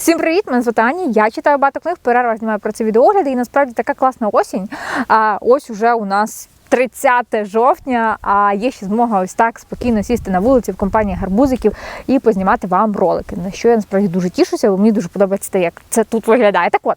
Всім привіт! Мене звати Аня. Я читаю багато книг, в перервах знімаю про це відеогляди. І насправді така класна осінь. А ось уже у нас 30 жовтня, а є ще змога ось так спокійно сісти на вулиці в компанії гарбузиків і познімати вам ролики. На що я насправді дуже тішуся, бо мені дуже подобається те, як це тут виглядає. Так от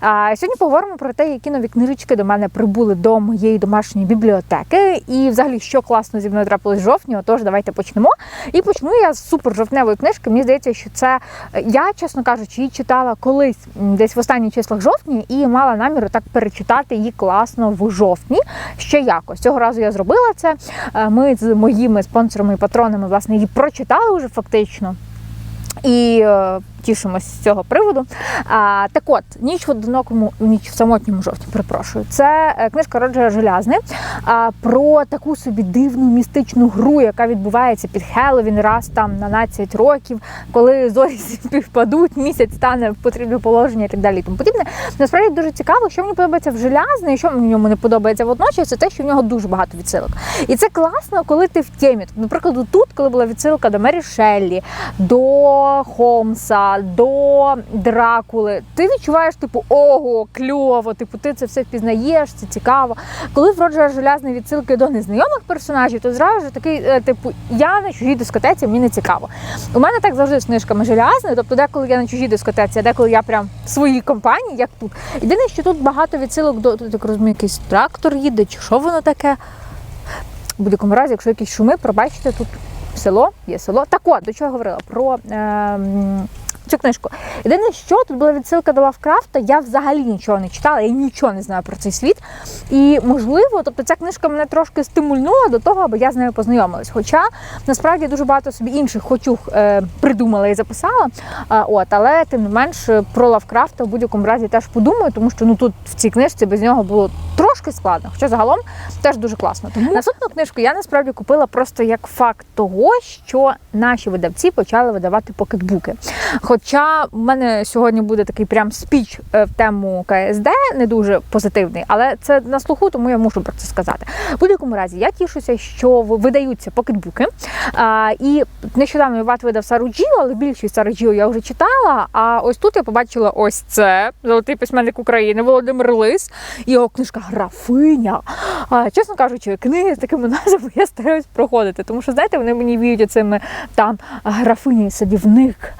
а, сьогодні поговоримо про те, які нові книжечки до мене прибули до моєї домашньої бібліотеки. І взагалі, що класно зі мною трапилось в жовтні. Отож, давайте почнемо. І почну я з супер жовтневої книжки. Мені здається, що це я, чесно кажучи, її читала колись десь в останніх числах жовтня і мала намір так перечитати її класно в жовтні. Ще якось цього разу я зробила це. Е, Ми з моїми спонсорами і патронами власне її прочитали вже фактично. І тішимося з цього приводу. А, так от, ніч в одинокому, ніч в самотньому жовтні, перепрошую. Це е, книжка Роджера Желязни а, про таку собі дивну містичну гру, яка відбувається під Хеллоуін раз там на 12 років, коли зорі співпадуть, місяць стане в потрібне положення і так далі. І тому подібне. Насправді дуже цікаво, що мені подобається в Желязни, і що мені в не подобається водночас, це те, що в нього дуже багато відсилок. І це класно, коли ти в темі. Наприклад, тут, коли була відсилка до Мері Шеллі, до Холмса, до Дракули, ти відчуваєш, типу, ого, кльово, типу, ти це все впізнаєш, це цікаво. Коли в Роджера відсилки до незнайомих персонажів, то зразу ж такий, е, типу, я на чужій дискотеці, мені не цікаво. У мене так завжди з книжками Желязної, тобто деколи я на чужій дискотеці, а деколи я прям в своїй компанії, як тут. Єдине, що тут багато відсилок до тут, як розумію, якийсь трактор їде, чи що воно таке. В будь-якому разі, якщо якісь шуми, пробачте, тут село, є село. Так от, до чого я говорила? Про ем, цю книжку. Єдине, що тут була відсилка до Лавкрафта, я взагалі нічого не читала, я нічого не знаю про цей світ. І можливо, тобто ця книжка мене трошки стимульнула до того, аби я з нею познайомилась. Хоча насправді дуже багато собі інших хочух е, придумала і записала. А, от, але тим не менш про Лавкрафта в будь-якому разі теж подумаю, тому що ну тут в цій книжці без нього було трошки складно. Хоча загалом теж дуже класно. Тому наступну книжку я насправді купила просто як факт того, що наші видавці почали видавати покетбуки. Хоча в мене сьогодні буде такий прям спіч е, в тему КСД, не дуже позитивний, але це на слуху, тому я мушу про це сказати. В будь-якому разі я тішуся, що видаються покетбуки. А, і нещодавно Іват видав Саруджіо, але більшість Саруджіо я вже читала. А ось тут я побачила ось це золотий письменник України Володимир Лис. Його книжка Графиня. А, чесно кажучи, книги з такими назвами я стараюсь проходити, тому що знаєте, вони мені віють оцими там графиня і садівник,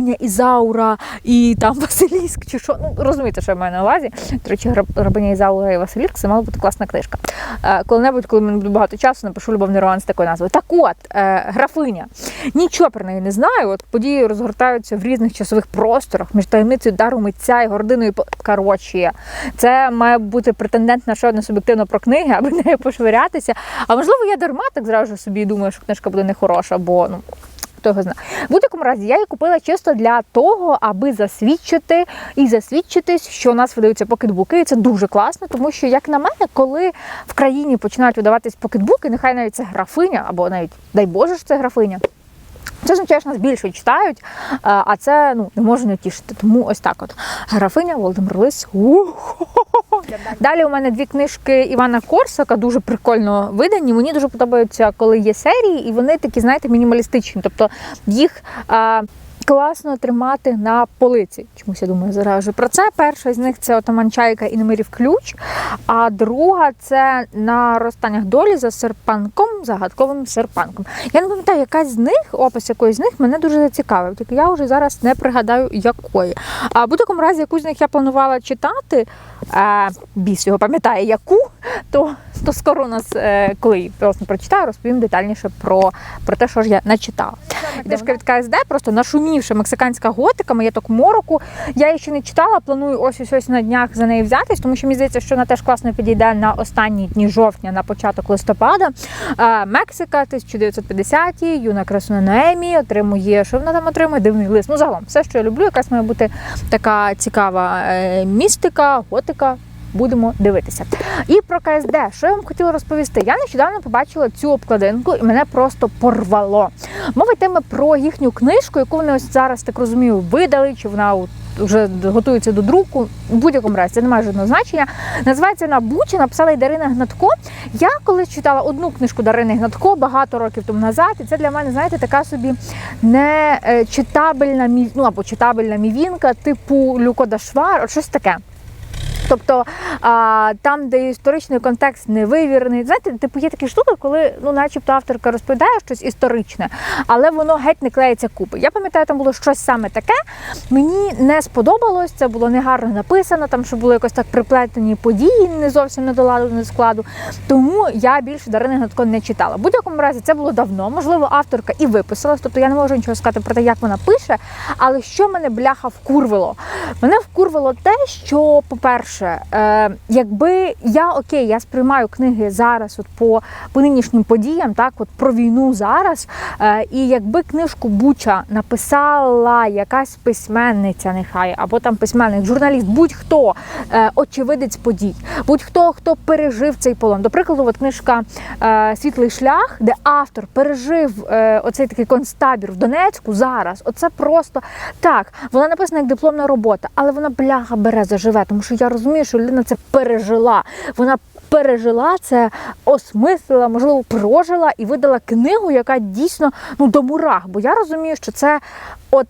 рабиня Ізаура і там Василіск, чи що. Ну розумієте, що я маю на увазі. До речі, рабиня Ізаура і Василіск це мала бути класна книжка. Е, Коли-небудь, коли в мене буде багато часу, напишу любовний роман з такою назвою. Так от, е, графиня. Нічого про неї не знаю. От події розгортаються в різних часових просторах між таємницею дару митця і гординою. Коротше, це має бути претендент на ще одне суб'єктивно про книги, аби нею пошвирятися. А можливо, я дарма так зразу собі думаю, що книжка буде нехороша, бо ну. Хто його знає. В будь-якому разі я її купила чисто для того, аби засвідчити і засвідчитись, що у нас видаються покетбуки. І це дуже класно, тому що, як на мене, коли в країні починають видаватись покетбуки, нехай навіть це графиня, або навіть дай Боже, що це графиня. Це означає, що нас більше читають, а а це ну не може не тішити. Тому ось так от. Графиня Володимир Лис. Далі у мене дві книжки Івана Корсака, дуже прикольно видані. Мені дуже подобаються, коли є серії, і вони такі, знаєте, мінімалістичні. Тобто їх. Класно тримати на полиці. Чомусь я думаю зараз вже про це. Перша з них це отаман Чайка і Немирів ключ. А друга це на розстаннях долі за серпанком, загадковим серпанком. Я не пам'ятаю, яка з них, опис якоїсь з них мене дуже зацікавив. Тільки я вже зараз не пригадаю, якої. А в будь-якому разі, яку з них я планувала читати, а, біс його пам'ятає, яку, то, то скоро у нас, е, коли власне прочитаю, розповім детальніше про, про те, що ж я начитала. Книжка від КСД, просто нашумівша мексиканська готика, маєток мороку. Я її ще не читала, планую ось ось ось на днях за неї взятись, тому що мені здається, що вона теж класно підійде на останні дні жовтня, на початок листопада. Мексика, 1950-ті, юна красуна Ноемі отримує, що вона там отримує? Дивний лист. Ну, загалом, все, що я люблю, якась має бути така цікава е, містика, готика. будемо дивитися. І про КСД, що я вам хотіла розповісти? Я нещодавно побачила цю обкладинку і мене просто порвало. Мова йтиме про їхню книжку, яку вони ось зараз так розумію, видали, чи вона вже готується до друку. В будь-якому разі це не має жодного значення. Називається вона Буча, написала і Дарина Гнатко. Я колись читала одну книжку Дарини Гнатко багато років тому назад, і це для мене, знаєте, така собі не е, читабельна ну, або читабельна мівінка, типу Люко Дашвар, от щось таке. Тобто а, там, де історичний контекст невивірений, знаєте, типу є такі штуки, коли ну, начебто авторка розповідає щось історичне, але воно геть не клеїться купи. Я пам'ятаю, там було щось саме таке. Мені не сподобалось, це було негарно написано, там що було якось так приплетені події, не зовсім не до ладу, не складу. Тому я більше Дарини Гнатко не читала. В будь-якому разі це було давно. Можливо, авторка і виписалась, тобто я не можу нічого сказати про те, як вона пише. Але що мене бляха вкурвило? Мене вкурвило те, що, по-перше, е, якби я окей, я сприймаю книги зараз, от по, по нинішнім подіям, так, от про війну зараз. Е, і якби книжку Буча написала якась письменниця, нехай, або там письменник, журналіст, будь-хто е, очевидець подій, будь-хто, хто пережив цей полон. До прикладу, от книжка е, Світлий шлях, де автор пережив е, оцей такий концтабір в Донецьку зараз. Оце просто так. Вона написана як дипломна робота, але вона бляха бере заживе, тому що я розумію, що людина це пережила. Вона пережила це, осмислила, можливо, прожила і видала книгу, яка дійсно ну до мурах. Бо я розумію, що це от.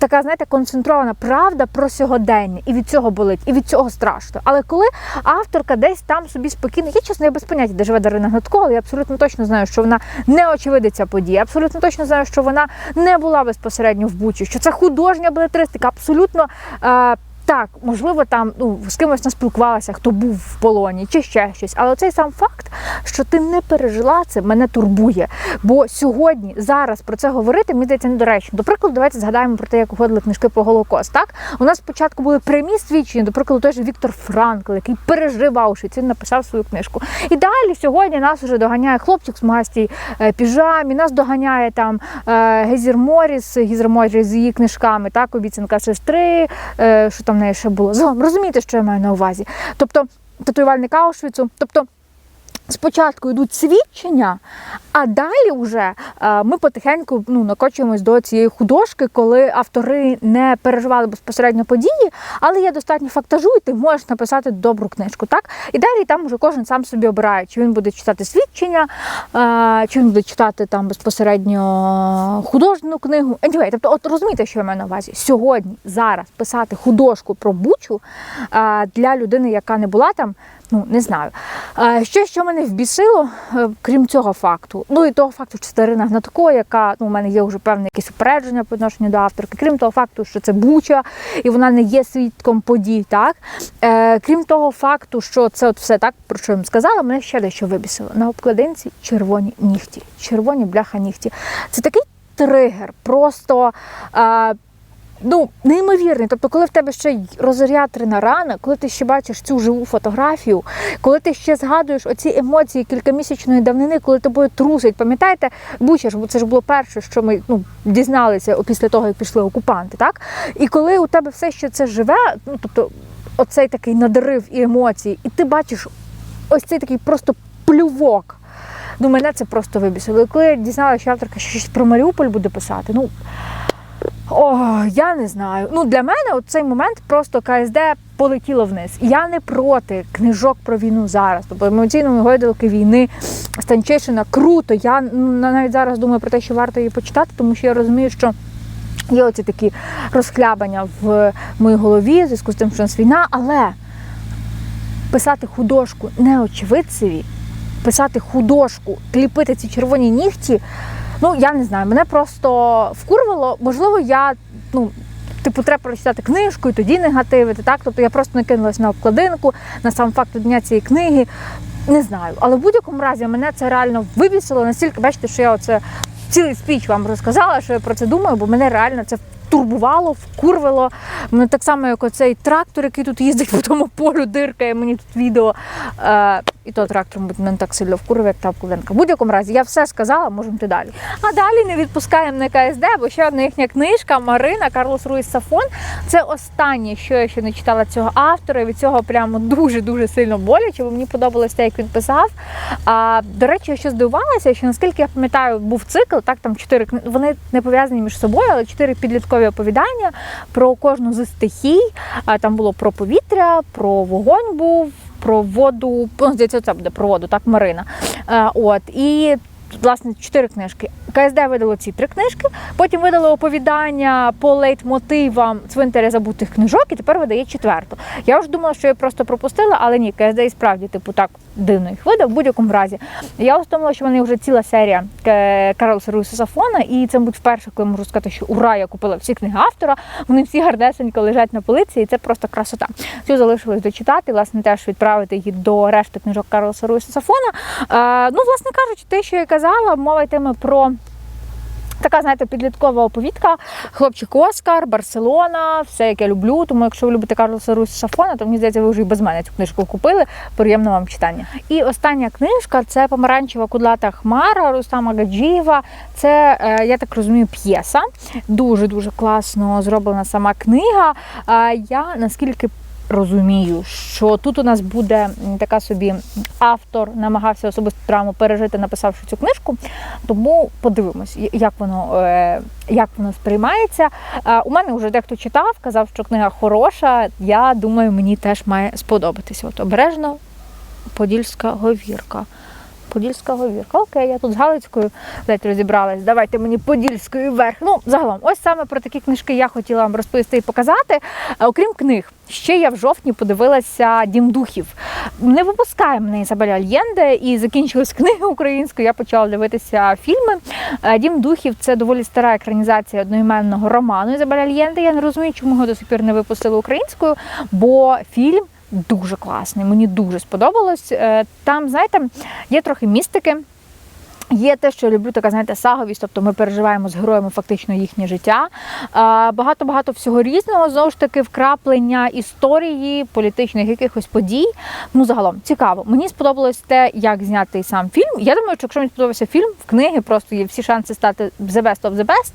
Така, знаєте, концентрована правда про сьогодення, і від цього болить, і від цього страшно. Але коли авторка десь там собі спокійно, я чесно, я без поняття, де живе Дарина Гнатко, але я абсолютно точно знаю, що вона не очевидиця події. Абсолютно точно знаю, що вона не була безпосередньо в Бучі, що це художня белетристика, абсолютно. Е- так, можливо, там ну з кимось не спілкувалася, хто був в полоні, чи ще щось. Але цей сам факт, що ти не пережила це, мене турбує. Бо сьогодні, зараз про це говорити, мені здається, недоречно. До прикладу, давайте згадаємо про те, як уходили книжки про Голокост. Так у нас спочатку були прямі свідчення, до прикладу, той же Віктор Франкл, який пережив Аушвіц, він написав свою книжку. І далі сьогодні нас вже доганяє хлопчик з магастій е, піжамі, нас доганяє там е, Гезір Моріс, Гізер Моріс з її книжками, так, обіцянка сестри, е, що там неї ще було. Загалом розумієте, що я маю на увазі? Тобто, татуювальник Аушвіцу, тобто. Спочатку йдуть свідчення, а далі вже е, ми потихеньку ну, накочуємось до цієї художки, коли автори не переживали безпосередньо події, але є достатньо фактажу, і ти можеш написати добру книжку. Так? І далі там вже кожен сам собі обирає, чи він буде читати свідчення, е, чи він буде читати там безпосередньо художню книгу. Anyway, тобто, от розумієте, що я маю на увазі? Сьогодні, зараз писати художку про бучу е, для людини, яка не була там. Ну, не знаю. Що, що мене вбісило, крім цього факту, ну і того факту, що це Ірина Гнатко, яка ну, у мене є вже певне якесь упередження по відношенню до авторки, крім того факту, що це Буча, і вона не є свідком подій, так? Е, крім того факту, що це от все так, про що я вам сказала, мене ще дещо вибісило. На обкладинці червоні нігті, червоні бляха нігті. Це такий тригер, просто. Е, Ну, неймовірний. Тобто, коли в тебе ще розорятрена рана, коли ти ще бачиш цю живу фотографію, коли ти ще згадуєш оці емоції кількамісячної давнини, коли тобою трусить, пам'ятаєте, Буча ж, це ж було перше, що ми ну, дізналися після того, як пішли окупанти, так? І коли у тебе все ще це живе, ну тобто оцей такий надрив і емоції, і ти бачиш ось цей такий просто плювок. Ну, мене це просто вибісило. Коли я дізналася, що авторка щось про Маріуполь буде писати, ну. О, я не знаю. Ну для мене от цей момент просто КСД полетіло вниз. Я не проти книжок про війну зараз. Тобто емоційної гойдалки війни Станчишина круто. Я ну, навіть зараз думаю про те, що варто її почитати, тому що я розумію, що. Є оці такі розхлябання в моїй голові в зв'язку з тим, що у нас війна, але писати художку не очевидцеві, писати художку, кліпити ці червоні нігті. Ну, я не знаю, мене просто вкурвало. Можливо, я, ну, типу, треба прочитати книжку і тоді негативити. Так? Тобто я просто накинулася на обкладинку, на сам факт дня цієї книги. Не знаю. Але в будь-якому разі мене це реально вибісило настільки, бачите, що я оце цілий спіч вам розказала, що я про це думаю, бо мене реально це турбувало, вкурвало. Мене так само, як оцей трактор, який тут їздить по тому полю, диркає мені тут відео. Е, і то трактор мене так сильно вкурив, як та обкладинка. В будь-якому разі, я все сказала, можемо йти далі. А далі не відпускаємо на КСД, бо ще одна їхня книжка Марина Карлос Руїс Сафон. Це останнє, що я ще не читала цього автора. і Від цього прямо дуже-дуже сильно боляче, бо мені подобалось те, як він писав. А, до речі, я ще здивувалася, що наскільки я пам'ятаю, був цикл, так там чотири вони не пов'язані між собою, але чотири підліткові оповідання про кожну з стихій. Там було про повітря, про вогонь був. Про воду, ну, здається, це буде про воду, так, Марина. От, і власне чотири книжки. КСД видало ці три книжки, потім видало оповідання по лейтмотивам цвинтаря забутих книжок, і тепер видає четверту. Я вже думала, що я просто пропустила, але ні, КСД і справді, типу, так дивно їх видав в будь-якому разі. Я усвідомила, що в мене вже ціла серія К- Карлоса Руїса Сафона, і це буде вперше, коли можу сказати, що ура, я купила всі книги автора. Вони всі гарнесенько лежать на полиці, і це просто красота. Цю залишилось дочитати, власне, теж відправити її до решти книжок Карлоса Руїса Сафона. Е, ну, власне кажучи, те, що я казала, мова йтиме про. Така, знаєте, підліткова оповідка. Хлопчик Оскар, Барселона, все, як я люблю. Тому якщо ви любите Карлоса Руйса Сафона, то мені здається, ви вже і без мене цю книжку купили. Приємно вам читання. І остання книжка це помаранчева кудлата хмара Рустама Гаджієва. Це, е, я так розумію, п'єса. Дуже дуже класно зроблена сама книга. Я наскільки розумію, що тут у нас буде така собі автор намагався особисту травму пережити, написавши цю книжку. Тому подивимось, як воно, е, як воно сприймається. Е, У мене вже дехто читав, казав, що книга хороша. Я думаю, мені теж має сподобатися. От обережно Подільська говірка. Подільська говірка. Окей, я тут з Галицькою ледь розібралась. Давайте мені Подільською вверх. Ну, загалом, ось саме про такі книжки я хотіла вам розповісти і показати. А, окрім книг, ще я в жовтні подивилася Дім духів. Не випускає мене Ізабеля Альєнде, і закінчилась книги українською. Я почала дивитися фільми. Е, Дім духів це доволі стара екранізація одноіменного роману Ізабеля Альєнде. Я не розумію, чому його до сих пір не випустили українською, бо фільм. Дуже класний, мені дуже сподобалось. Е, Там, знаєте, є трохи містики. Є те, що я люблю, така знаєте, саговість, тобто ми переживаємо з героями фактично їхнє життя. Багато багато всього різного, знову ж таки, вкраплення історії, політичних якихось подій. Ну, загалом цікаво. Мені сподобалось те, як знятий сам фільм. Я думаю, що якщо мені сподобався фільм, в книги просто є всі шанси стати the best of the best.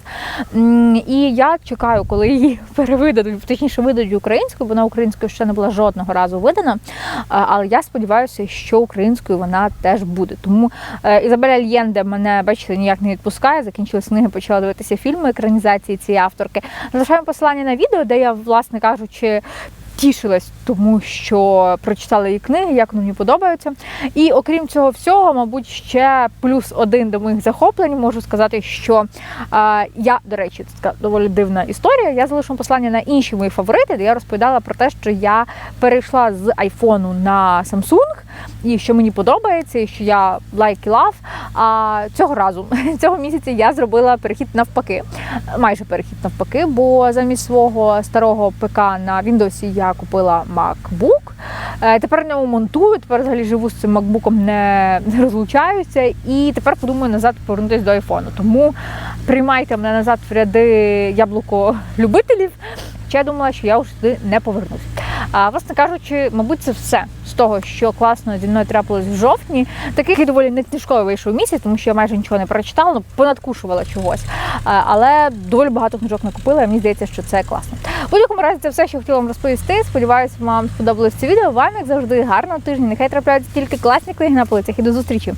І я чекаю, коли її перевидадуть, точніше видадуть українською, бо вона українською ще не була жодного разу видана. Але я сподіваюся, що українською вона теж буде. Тому е, Ізабеля Альєнде мене, бачите, ніяк не відпускає. Закінчились книги, почала дивитися фільми екранізації цієї авторки. Залишаємо посилання на відео, де я, власне кажучи, тішилась, тому що прочитала її книги, як вони мені подобаються. І окрім цього всього, мабуть, ще плюс один до моїх захоплень. Можу сказати, що а, я, до речі, це така доволі дивна історія. Я залишу посилання на інші мої фаворити, де я розповідала про те, що я перейшла з айфону на Samsung, і що мені подобається, і що я like і love. А цього разу, цього місяця, я зробила перехід навпаки, майже перехід навпаки, бо замість свого старого ПК на Windows я купила MacBook. Е, Тепер не монтую, тепер взагалі живу з цим MacBook, не, розлучаюся, і тепер подумаю назад повернутися до айфону. Тому приймайте мене назад в ряди яблуко любителів. Хоча я думала, що я вже туди не повернусь. А власне кажучи, мабуть, це все з того, що класно зі мною трапилось в жовтні. Такий доволі не книжковий вийшов місяць, тому що я майже нічого не прочитала, ну понадкушувала чогось. Але доволі багато книжок накупила. і Мені здається, що це класно. В будь-якому разі це все, що хотіла вам розповісти. Сподіваюся, вам сподобалось це відео. Вам як завжди гарного тижня. Нехай трапляються тільки класні книги на полицях і до зустрічі.